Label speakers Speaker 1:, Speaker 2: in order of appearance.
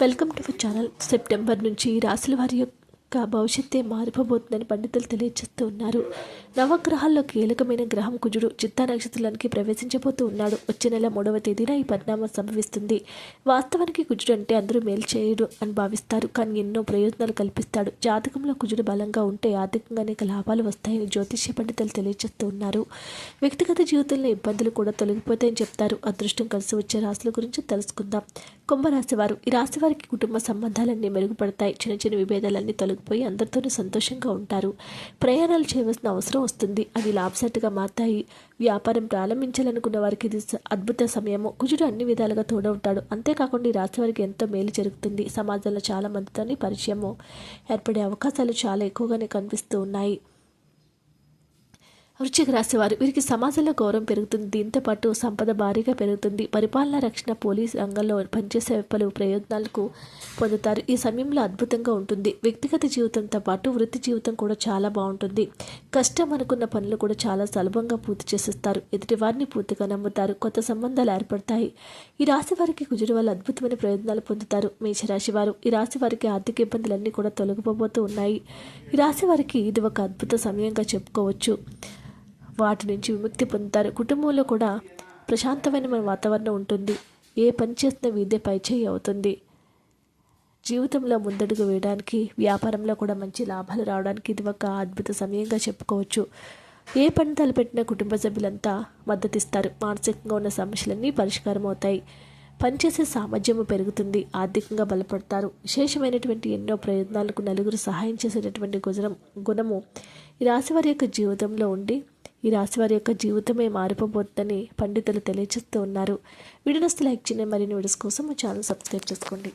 Speaker 1: Welcome to my channel. September నుంచి ఈ రాశుల వారి యొక్క భవిష్యత్తే మారిపోబోతుందని పండితులు తెలియజేస్తూ ఉన్నారు. నవగ్రహాల్లో కీలకమైన గ్రహం కుజుడు చిత్తా నక్షత్రానికి ప్రవేశించబోతూ ఉన్నాడు. వచ్చే నెల మూడవ తేదీన ఈ పరిణామం సంభవిస్తుంది. వాస్తవానికి కుజుడు అంటే అందరూ మేలు చేయడు అని భావిస్తారు. కానీ ఎన్నో ప్రయోజనాలు కల్పిస్తాడు. జాతకంలో కుజుడు బలంగా ఉంటే ఆర్థికంగా అనేక లాభాలు వస్తాయని జ్యోతిష్య పండితులు తెలియజేస్తూ ఉన్నారు. వ్యక్తిగత జీవితంలో ఇబ్బందులు కూడా తొలగిపోతాయని చెప్తారు. అదృష్టం కలిసి వచ్చే రాశుల గురించి తెలుసుకుందాం. కుంభరాశి వారు. ఈ రాశి వారికి కుటుంబ సంబంధాలన్నీ మెరుగుపడతాయి. చిన్న చిన్న విభేదాలన్నీ పోయి అందరితోనూ సంతోషంగా ఉంటారు. ప్రయాణాలు చేయవలసిన అవసరం వస్తుంది. అవి లాభసాటిగా మారుతాయి. వ్యాపారం ప్రారంభించాలనుకున్న వారికి ఇది అద్భుత సమయము. కుజుడు అన్ని విధాలుగా తోడవుతాడు. అంతేకాకుండా ఈ రాశి వారికి ఎంతో మేలు జరుగుతుంది. సమాజంలో చాలా మందితోని పరిచయము ఏర్పడే అవకాశాలు చాలా ఎక్కువగానే కనిపిస్తూ ఉన్నాయి. వృశ్చిక రాశివారు వీరికి సమాజంలో గౌరవం పెరుగుతుంది. దీంతో పాటు సంపద భారీగా పెరుగుతుంది. పరిపాలన రక్షణ పోలీస్ రంగంలో పనిచేసే పలు ప్రయోజనాలకు పొందుతారు. ఈ సమయంలో అద్భుతంగా ఉంటుంది. వ్యక్తిగత జీవితంతో పాటు వృత్తి జీవితం కూడా చాలా బాగుంటుంది. కష్టం అనుకున్న పనులు కూడా చాలా సులభంగా పూర్తి చేసేస్తారు. ఎదుటి వారిని పూర్తిగా నమ్ముతారు. కొత్త సంబంధాలు ఏర్పడతాయి. ఈ రాశి వారికి కుజుడు వల్ల అద్భుతమైన ప్రయోజనాలు పొందుతారు. మేషరాశి వారు ఈ రాశి వారికి ఆర్థిక ఇబ్బందులన్నీ కూడా తొలగిపోబోతూ ఉన్నాయి. ఈ రాశి వారికి ఇది ఒక అద్భుత సమయంగా చెప్పుకోవచ్చు. వాటి నుంచి విముక్తి పొందుతారు. కుటుంబంలో కూడా ప్రశాంతమైన వాతావరణం ఉంటుంది. ఏ పని చేసినా వీదే పైచేయి అవుతుంది. జీవితంలో ముందడుగు వేయడానికి వ్యాపారంలో కూడా మంచి లాభాలు రావడానికి ఇది ఒక అద్భుత సమయంగా చెప్పుకోవచ్చు. ఏ పని తలపెట్టిన కుటుంబ సభ్యులంతా మద్దతిస్తారు. మానసికంగా ఉన్న సమస్యలన్నీ పరిష్కారం అవుతాయి. పనిచేసే సామర్థ్యము పెరుగుతుంది. ఆర్థికంగా బలపడతారు. విశేషమైనటువంటి ఎన్నో ప్రయత్నాలకు నలుగురు సహాయం చేసేటటువంటి గుజరం గుణము ఈ రాశివారి యొక్క జీవితంలో ఉండి ఈ రాశి వారి యొక్క జీవితమే మారిపోబోద్దని పండితులు తెలియజేస్తూ ఉన్నారు. వీడియోస్ లైక్ చేయండి. మరిన్ని వీడియోస్ కోసం మా ఛానల్ సబ్స్క్రైబ్ చేసుకోండి.